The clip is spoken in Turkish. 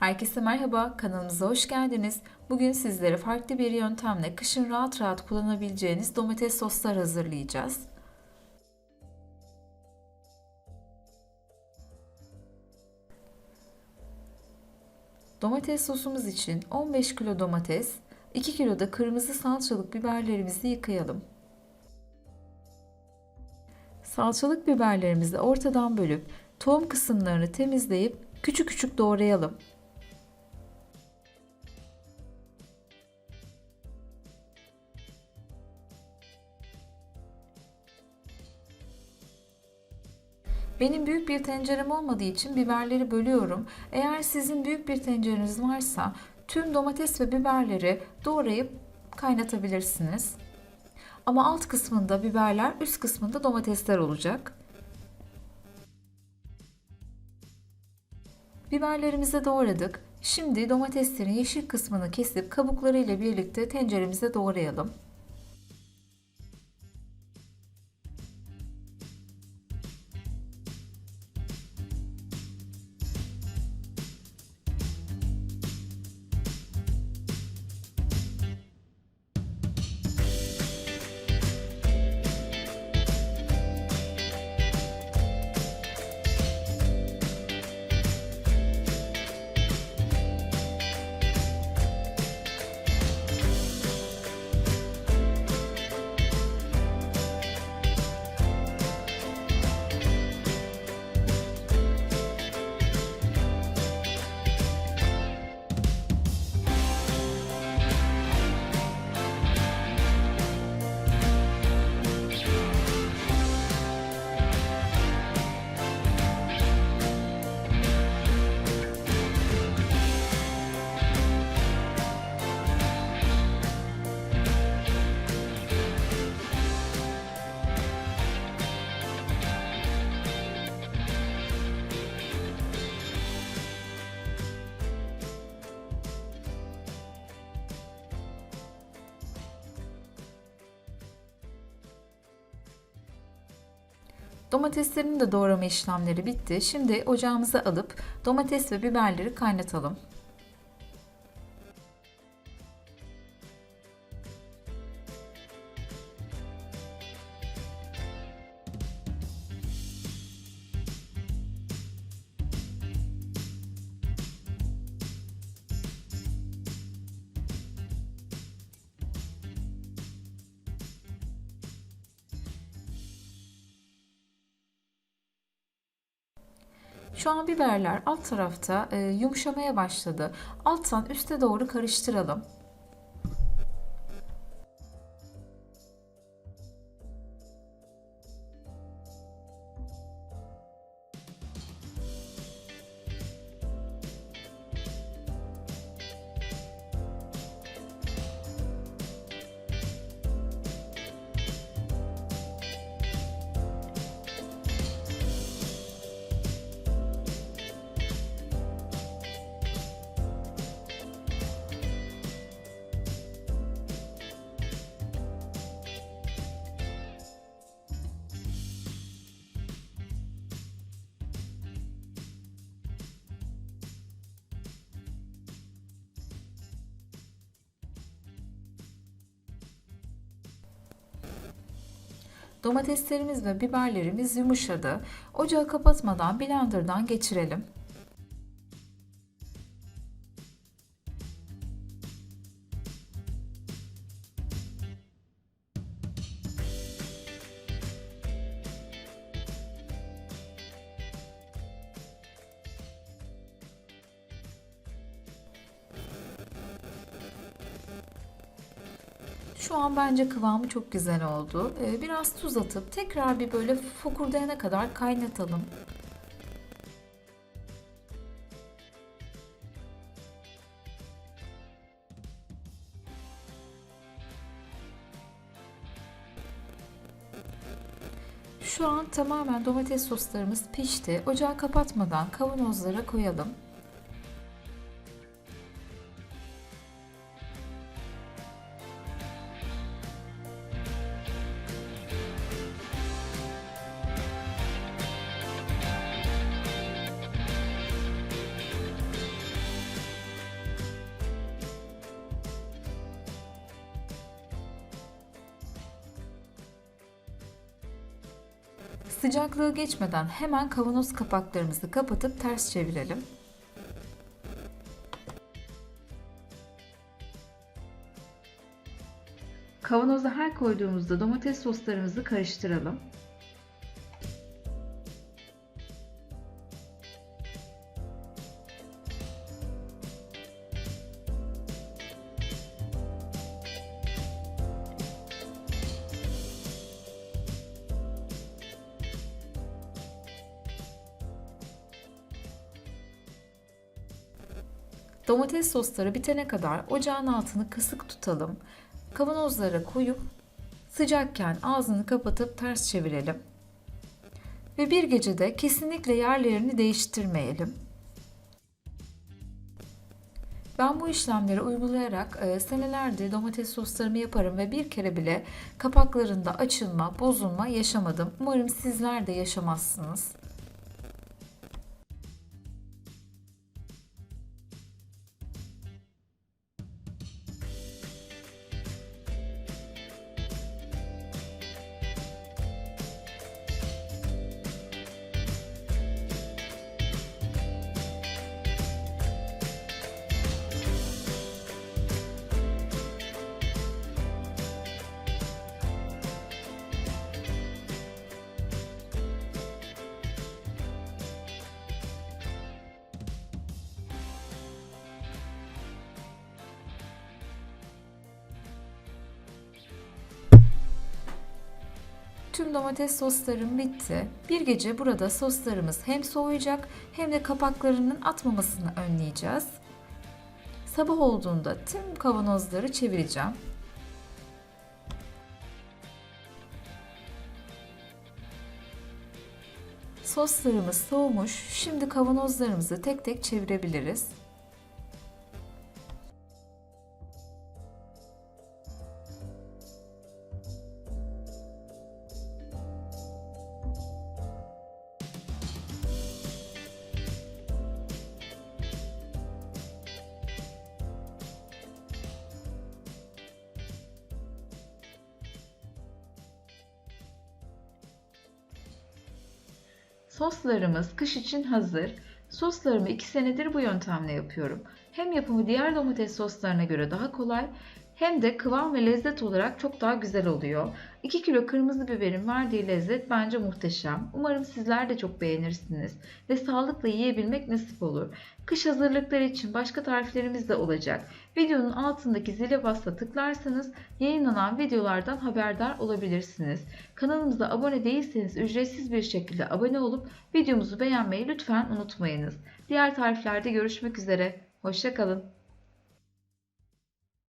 Herkese merhaba, kanalımıza hoş geldiniz. Bugün sizlere farklı bir yöntemle kışın rahat rahat kullanabileceğiniz domates soslar hazırlayacağız. Domates sosumuz için 15 kilo domates, 2 kilo da kırmızı salçalık biberlerimizi yıkayalım. Salçalık biberlerimizi ortadan bölüp tohum kısımlarını temizleyip küçük küçük doğrayalım. Benim büyük bir tencerem olmadığı için biberleri bölüyorum. Eğer sizin büyük bir tencereniz varsa tüm domates ve biberleri doğrayıp kaynatabilirsiniz. Ama alt kısmında biberler, üst kısmında domatesler olacak. Biberlerimizi doğradık. Şimdi domateslerin yeşil kısmını kesip kabuklarıyla birlikte tenceremize doğrayalım. Domateslerin de doğrama işlemleri bitti. Şimdi ocağımıza alıp domates ve biberleri kaynatalım. Şu an biberler alt tarafta e, yumuşamaya başladı. Alttan üste doğru karıştıralım. Domateslerimiz ve biberlerimiz yumuşadı. Ocağı kapatmadan blenderdan geçirelim. Şu an bence kıvamı çok güzel oldu. Ee, biraz tuz atıp tekrar bir böyle fokurdayana kadar kaynatalım. Şu an tamamen domates soslarımız pişti. Ocağı kapatmadan kavanozlara koyalım. Sıcaklığı geçmeden hemen kavanoz kapaklarımızı kapatıp ters çevirelim. Kavanoza her koyduğumuzda domates soslarımızı karıştıralım. Domates sosları bitene kadar ocağın altını kısık tutalım. Kavanozlara koyup sıcakken ağzını kapatıp ters çevirelim. Ve bir gecede kesinlikle yerlerini değiştirmeyelim. Ben bu işlemleri uygulayarak e, senelerdir domates soslarımı yaparım ve bir kere bile kapaklarında açılma, bozulma yaşamadım. Umarım sizler de yaşamazsınız. Tüm domates soslarım bitti. Bir gece burada soslarımız hem soğuyacak hem de kapaklarının atmamasını önleyeceğiz. Sabah olduğunda tüm kavanozları çevireceğim. Soslarımız soğumuş. Şimdi kavanozlarımızı tek tek çevirebiliriz. Soslarımız kış için hazır. Soslarımı 2 senedir bu yöntemle yapıyorum. Hem yapımı diğer domates soslarına göre daha kolay hem de kıvam ve lezzet olarak çok daha güzel oluyor. 2 kilo kırmızı biberin verdiği lezzet bence muhteşem. Umarım sizler de çok beğenirsiniz ve sağlıkla yiyebilmek nasip olur. Kış hazırlıkları için başka tariflerimiz de olacak. Videonun altındaki zile basa tıklarsanız yayınlanan videolardan haberdar olabilirsiniz. Kanalımıza abone değilseniz ücretsiz bir şekilde abone olup videomuzu beğenmeyi lütfen unutmayınız. Diğer tariflerde görüşmek üzere. Hoşçakalın.